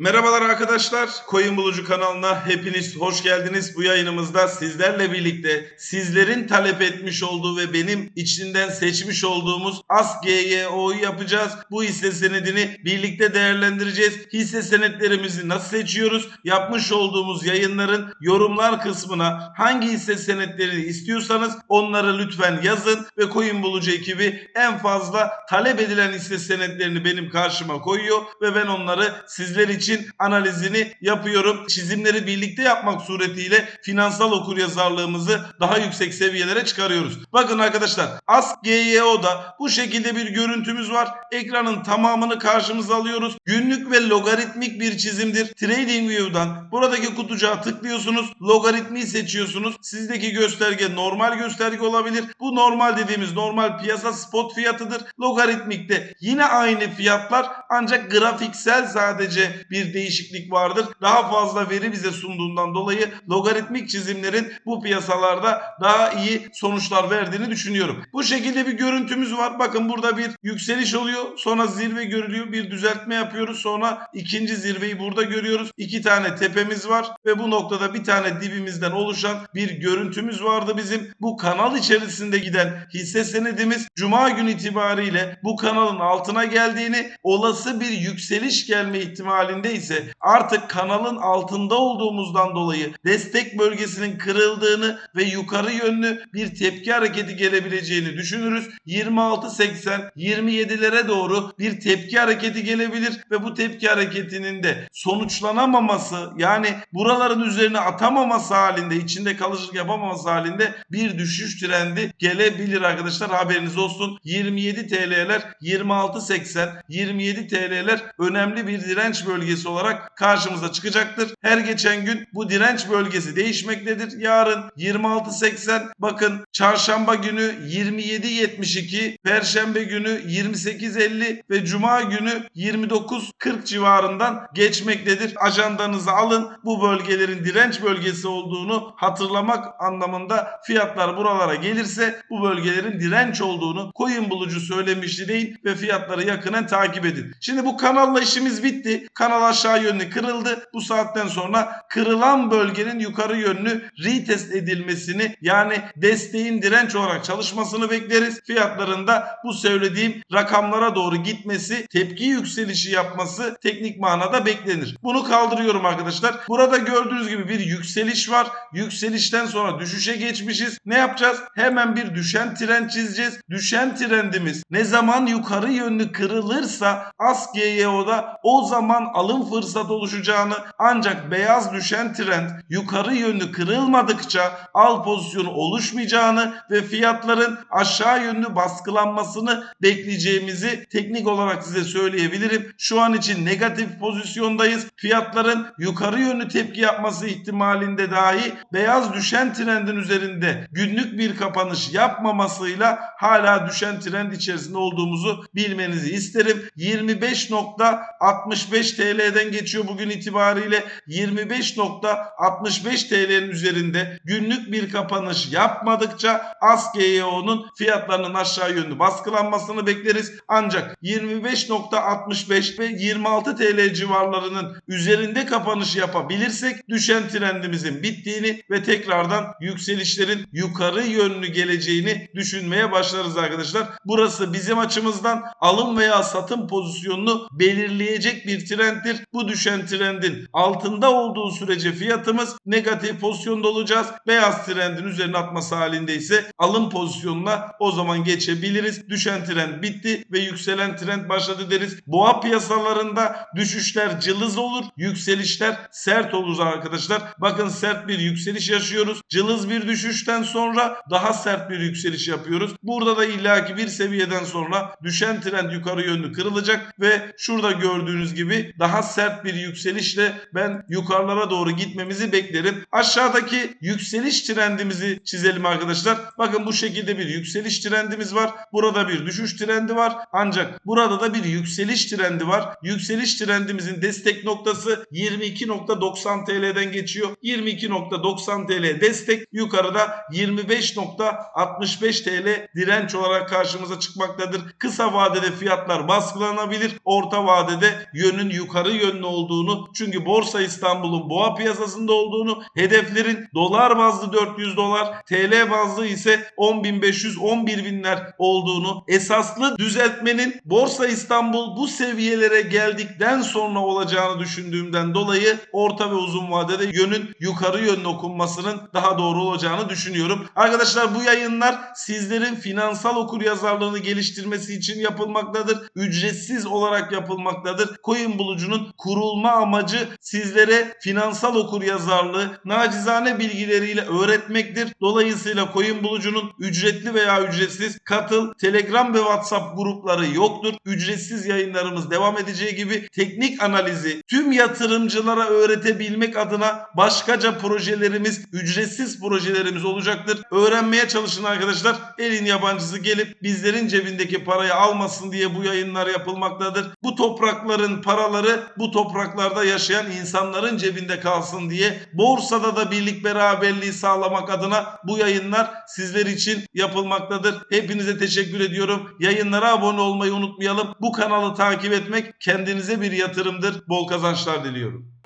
Merhabalar arkadaşlar. Koyun Bulucu kanalına hepiniz hoş geldiniz. Bu yayınımızda sizlerle birlikte sizlerin talep etmiş olduğu ve benim içinden seçmiş olduğumuz ASGYO'yu yapacağız. Bu hisse senedini birlikte değerlendireceğiz. Hisse senetlerimizi nasıl seçiyoruz? Yapmış olduğumuz yayınların yorumlar kısmına hangi hisse senetlerini istiyorsanız onları lütfen yazın ve Koyun Bulucu ekibi en fazla talep edilen hisse senetlerini benim karşıma koyuyor ve ben onları sizler için analizini yapıyorum. Çizimleri birlikte yapmak suretiyle finansal okuryazarlığımızı daha yüksek seviyelere çıkarıyoruz. Bakın arkadaşlar ASGYO'da bu şekilde bir görüntümüz var. Ekranın tamamını karşımıza alıyoruz. Günlük ve logaritmik bir çizimdir. TradingView'dan buradaki kutucuğa tıklıyorsunuz. Logaritmiyi seçiyorsunuz. Sizdeki gösterge normal gösterge olabilir. Bu normal dediğimiz normal piyasa spot fiyatıdır. Logaritmikte yine aynı fiyatlar ancak grafiksel sadece bir değişiklik vardır. Daha fazla veri bize sunduğundan dolayı logaritmik çizimlerin bu piyasalarda daha iyi sonuçlar verdiğini düşünüyorum. Bu şekilde bir görüntümüz var. Bakın burada bir yükseliş oluyor. Sonra zirve görülüyor. Bir düzeltme yapıyoruz. Sonra ikinci zirveyi burada görüyoruz. İki tane tepemiz var ve bu noktada bir tane dibimizden oluşan bir görüntümüz vardı bizim. Bu kanal içerisinde giden hisse senedimiz Cuma günü itibariyle bu kanalın altına geldiğini olası bir yükseliş gelme ihtimalinde ise artık kanalın altında olduğumuzdan dolayı destek bölgesinin kırıldığını ve yukarı yönlü bir tepki hareketi gelebileceğini düşünürüz. 26.80 27'lere doğru bir tepki hareketi gelebilir ve bu tepki hareketinin de sonuçlanamaması yani buraların üzerine atamaması halinde içinde kalıcılık yapamaması halinde bir düşüş trendi gelebilir arkadaşlar haberiniz olsun. 27 TL'ler 26.80 27 TL'ler önemli bir direnç bölgesi olarak karşımıza çıkacaktır. Her geçen gün bu direnç bölgesi değişmektedir. Yarın 26.80 bakın çarşamba günü 27.72 perşembe günü 28.50 ve cuma günü 29.40 civarından geçmektedir. Ajandanızı alın. Bu bölgelerin direnç bölgesi olduğunu hatırlamak anlamında fiyatlar buralara gelirse bu bölgelerin direnç olduğunu koyun bulucu söylemişti değil ve fiyatları yakından takip edin. Şimdi bu kanalla işimiz bitti. Kanal aşağı yönlü kırıldı. Bu saatten sonra kırılan bölgenin yukarı yönlü retest edilmesini yani desteğin direnç olarak çalışmasını bekleriz. Fiyatlarında bu söylediğim rakamlara doğru gitmesi, tepki yükselişi yapması teknik manada beklenir. Bunu kaldırıyorum arkadaşlar. Burada gördüğünüz gibi bir yükseliş var. Yükselişten sonra düşüşe geçmişiz. Ne yapacağız? Hemen bir düşen trend çizeceğiz. Düşen trendimiz ne zaman yukarı yönlü kırılırsa ASGYO'da o zaman alım fırsatı oluşacağını ancak beyaz düşen trend yukarı yönlü kırılmadıkça al pozisyonu oluşmayacağını ve fiyatların aşağı yönlü baskılanmasını bekleyeceğimizi teknik olarak size söyleyebilirim. Şu an için negatif pozisyondayız. Fiyatların yukarı yönlü tepki yapması ihtimalinde dahi beyaz düşen trendin üzerinde günlük bir kapanış yapmamasıyla hala düşen trend içerisinde olduğumuzu bilmenizi isterim. 25.65 TL'den geçiyor bugün itibariyle 25.65 TL'nin üzerinde günlük bir kapanış yapmadıkça ASGYO'nun fiyatlarının aşağı yönlü baskılanmasını bekleriz. Ancak 25.65 ve 26 TL civarlarının üzerinde kapanış yapabilirsek düşen trendimizin bittiğini ve tekrardan yükselişlerin yukarı yönlü geleceğini düşünmeye başlarız arkadaşlar. Burası bizim açımızdan alım veya satım pozisyonunu belirleyecek bir trenddir. Bu düşen trendin altında olduğu sürece fiyatımız negatif pozisyonda olacağız. Beyaz trendin üzerine atması halinde ise alım pozisyonuna o zaman geçebiliriz. Düşen trend bitti ve yükselen trend başladı deriz. Boğa piyasalarında düşüşler cılız olur, yükselişler sert olur arkadaşlar. Bakın sert bir yükseliş yaşıyoruz. Cılız bir düşüşten sonra daha sert bir yükseliş yapıyoruz. Burada da illaki bir seviyeden sonra düşen trend yukarı yönlü kırılacak ve şurada gördüğünüz gibi daha sert bir yükselişle ben yukarılara doğru gitmemizi beklerim. Aşağıdaki yükseliş trendimizi çizelim arkadaşlar. Bakın bu şekilde bir yükseliş trendimiz var. Burada bir düşüş trendi var. Ancak burada da bir yükseliş trendi var. Yükseliş trendimizin destek noktası 22.90 TL'den geçiyor. 22.90 TL destek yukarıda 25.65 TL direnç olarak karşımıza çıkmaktadır. Kısa vadede fiyatlar baskılanabilir. Orta vadede yönün yukarı yukarı yönlü olduğunu çünkü Borsa İstanbul'un boğa piyasasında olduğunu hedeflerin dolar bazlı 400 dolar TL bazlı ise 10.500 11.000'ler olduğunu esaslı düzeltmenin Borsa İstanbul bu seviyelere geldikten sonra olacağını düşündüğümden dolayı orta ve uzun vadede yönün yukarı yönlü okunmasının daha doğru olacağını düşünüyorum. Arkadaşlar bu yayınlar sizlerin finansal okur yazarlığını geliştirmesi için yapılmaktadır. Ücretsiz olarak yapılmaktadır. Coin bulucunun kurulma amacı sizlere finansal okur yazarlığı nacizane bilgileriyle öğretmektir. Dolayısıyla Coin bulucunun ücretli veya ücretsiz katıl, Telegram ve WhatsApp grupları yoktur. Ücretsiz yayınlarımız devam edeceği gibi teknik analizi tüm yatırımcılara öğretebilmek adına başkaca projelerimiz, ücretsiz projelerimiz olacaktır. Öğrenmeye çalışın arkadaşlar. Elin yabancısı gelip bizlerin cebindeki parayı almasın diye bu yayınlar yapılmaktadır. Bu toprakların paraları bu topraklarda yaşayan insanların cebinde kalsın diye borsada da birlik beraberliği sağlamak adına bu yayınlar sizler için yapılmaktadır. Hepinize teşekkür ediyorum. Yayınlara abone olmayı unutmayalım. Bu kanalı takip etmek kendinize bir yatırımdır. Bol kazançlar diliyorum.